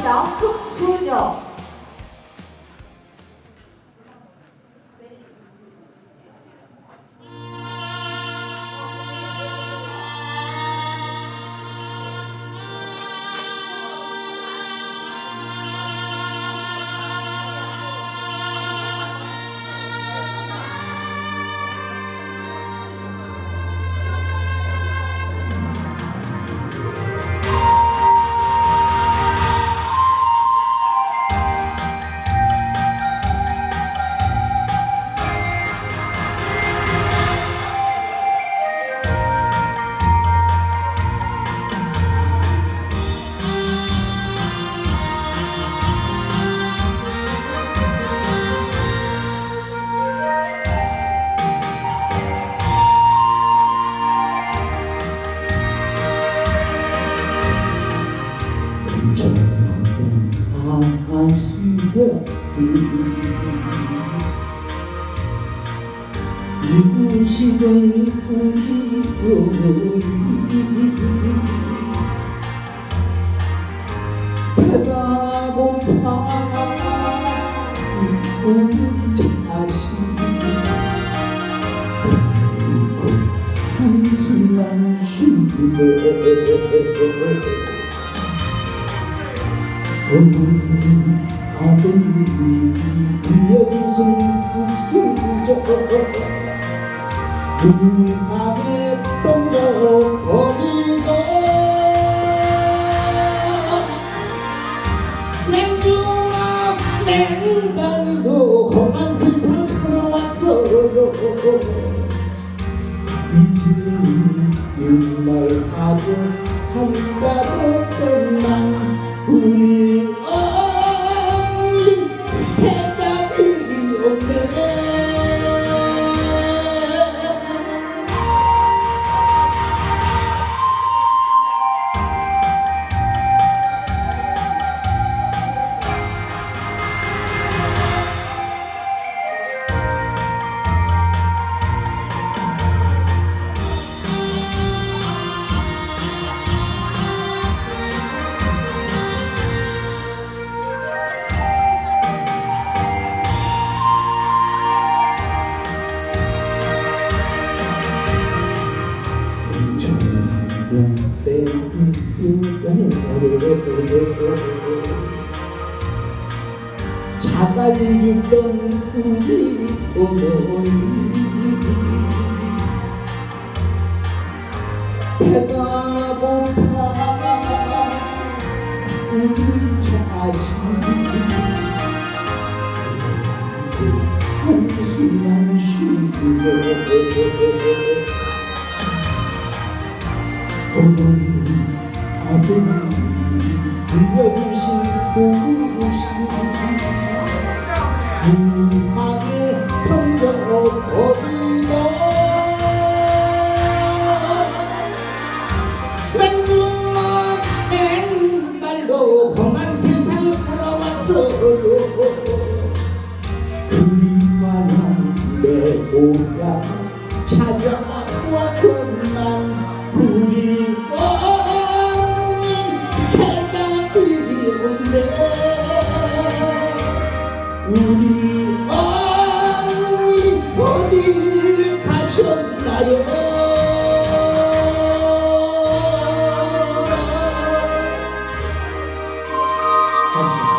있습니다. 흑부 죠. 누구시든 우리 어머니 배가 고파 우는 자식 한숨만 쉬네 어머니 아버님 빌려주신 국수저 그 밤에 던져버리고 냉정한 맨발로 험한 세상 살아왔어요 이제는 일말하고 한가롭던 난 우리 자갈을 줬던 우리 어머니 배가 고파 우리 자식 한숨만 쉬고 어머니 아버님 불러주신 보고신 무하게 던져버리고 맨주먹 맨발로 험한 세상 살아왔어요 그리만 한 내 고향 찾아왔던 난 우리 언니 어디 가셨나요? 네. 네.